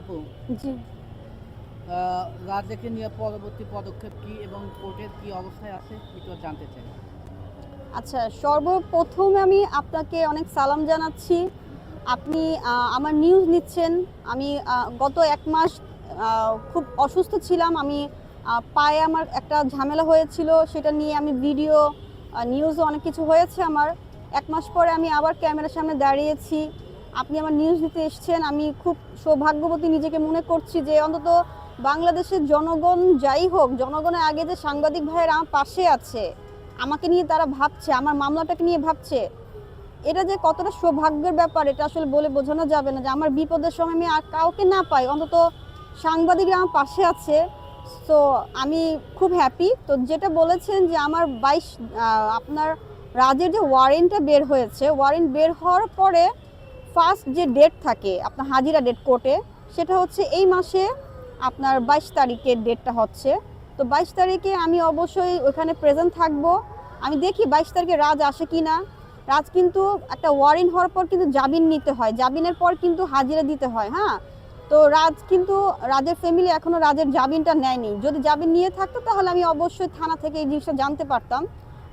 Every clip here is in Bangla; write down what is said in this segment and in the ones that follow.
আপু? জি। আহ, রাজ্যকে নিয়ে পরবর্তী পদক্ষেপ কি এবং কোর্টের কি অবস্থায় আছে একটু জানতে চাই। আচ্ছা সর্বপ্রথমে আমি আপনাকে অনেক সালাম জানাচ্ছি। আপনি আমার নিউজ নিচ্ছেন। আমি গত এক মাস খুব অসুস্থ ছিলাম। আমি পায়ে আমার একটা ঝামেলা হয়েছিল। সেটা নিয়ে আমি ভিডিও নিউজও অনেক কিছু হয়েছে আমার। এক মাস পরে আমি আবার ক্যামেরার সামনে দাঁড়িয়েছি। আপনি আমার নিউজ দিতে এসছেন, আমি খুব সৌভাগ্যবতী নিজেকে মনে করছি যে অন্তত বাংলাদেশের জনগণ যাই হোক, জনগণের আগে যে সাংবাদিক ভাইয়ের আমার পাশে আছে, আমাকে নিয়ে তারা ভাবছে, আমার মামলাটাকে নিয়ে ভাবছে, এটা যে কতটা সৌভাগ্যের ব্যাপার, এটা আসলে বলে বোঝানো যাবে না যে আমার বিপদের সময় আমি আর কাউকে না পাই, অন্তত সাংবাদিকরা আমার পাশে আছে তো আমি খুব হ্যাপি তো যেটা বলেছেন যে আমার বাইশ আপনার রাজের যে ওয়ারেন্টটা বের হয়েছে ওয়ারেন্ট বের হওয়ার পরে ফার্স্ট যে ডেট থাকে আপনার হাজিরা ডেট কোর্টে, সেটা হচ্ছে এই মাসে আপনার বাইশ তারিখের ডেটটা হচ্ছে। তো বাইশ তারিখে আমি অবশ্যই ওখানে প্রেজেন্ট থাকব। আমি দেখি বাইশ তারিখে রাজ আসে কি না। রাজ কিন্তু একটা ওয়ারেন্ট হওয়ার পর কিন্তু জামিন নিতে হয়। জামিনের পর কিন্তু হাজিরা দিতে হয় হ্যাঁ? তো রাজ কিন্তু, রাজের ফ্যামিলি এখনও রাজের জামিনটা নেয়নি। যদি জামিন নিয়ে থাকতো তাহলে আমি অবশ্যই থানা থেকে এই জিনিসটা জানতে পারতাম।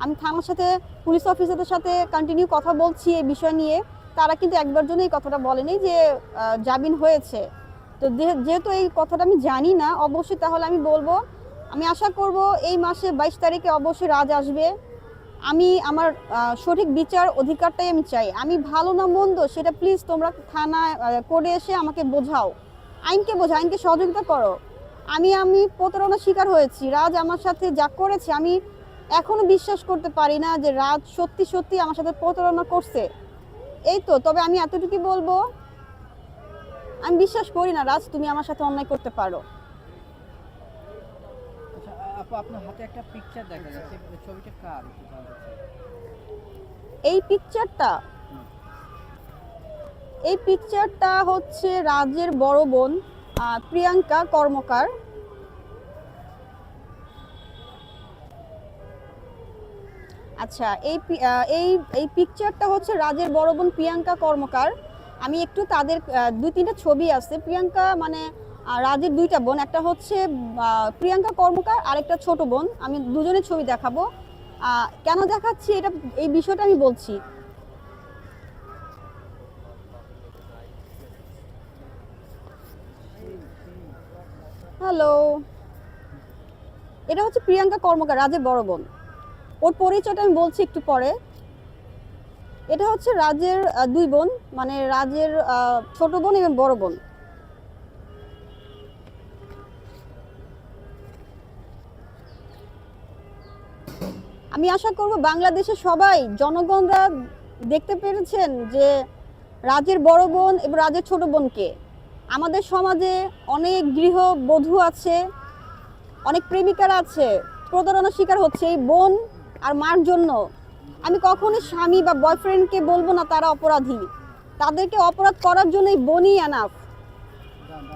আমি থানার সাথে পুলিশ অফিসারদের সাথে কন্টিনিউ কথা বলছি এই বিষয় নিয়ে। তারা কিন্তু একবার জন্য এই কথাটা বলেনি যে জামিন হয়েছে। তো যেহেতু এই কথাটা আমি জানি না, অবশ্যই তাহলে আমি বলব, আমি আশা করব এই মাসে বাইশ তারিখে অবশ্যই রাজ আসবে। আমি আমার সঠিক বিচার অধিকারটাই আমি চাই। আমি ভালো না মন্দ, সেটা প্লিজ তোমরা থানা করে এসে আমাকে বোঝাও। আইনকে বোঝাও, আইনকে সহযোগিতা করো। আমি আমি প্রতারণার শিকার হয়েছি। রাজ আমার সাথে যা করেছে, আমি এখনও বিশ্বাস করতে পারি না যে রাজ সত্যি সত্যি আমার সাথে প্রতারণা করছে। এই তো তবে আমি এতটুকু বলব আমি বিশ্বাস করি না রাজ তুমি আমার সাথে অন্যায় করতে পারো। আচ্ছা আ- আপু আপনার হাতে একটা পিকচার দেখা যাচ্ছে এই ছবিটা কার? পিকচারটা এই পিকচারটা হচ্ছে রাজের বড় বোন প্রিয়াঙ্কা কর্মকার। আচ্ছা এই এই এই পিকচারটা হচ্ছে রাজের বড় বোন প্রিয়াঙ্কা কর্মকার। আমি একটু তাদের দুই তিনটা ছবি আছে। প্রিয়াঙ্কা মানে রাজের দুইটা বোন। একটা হচ্ছে প্রিয়াঙ্কা কর্মকার, আরেকটা ছোট বোন। আমি দুজনের ছবি দেখাবো। কেন দেখাচ্ছি? এটা, এই বিষয়টা আমি বলছি। হ্যালো এটা হচ্ছে প্রিয়াঙ্কা কর্মকার, রাজের বড় বোন। ওর পরিচয়টা আমি বলছি একটু পরে। এটা হচ্ছে রাজের দুই বোন মানে রাজের ছোট বোন এবং বড় বোন। আমি আশা করব বাংলাদেশে সবাই, জনগণরা দেখতে পেরেছেন যে রাজের বড় বোন এবং রাজের ছোট বোনকে। আমাদের সমাজে অনেক গৃহবধূ আছে, অনেক প্রেমিকারা আছে। প্রতারণার শিকার হচ্ছে এই বোন। আর মার জন্য। আমি কখনো স্বামী বা বয়ফ্রেন্ডকে বলব না তারা অপরাধী। তাদেরকে অপরাধ করার জন্যই বনি আনাফ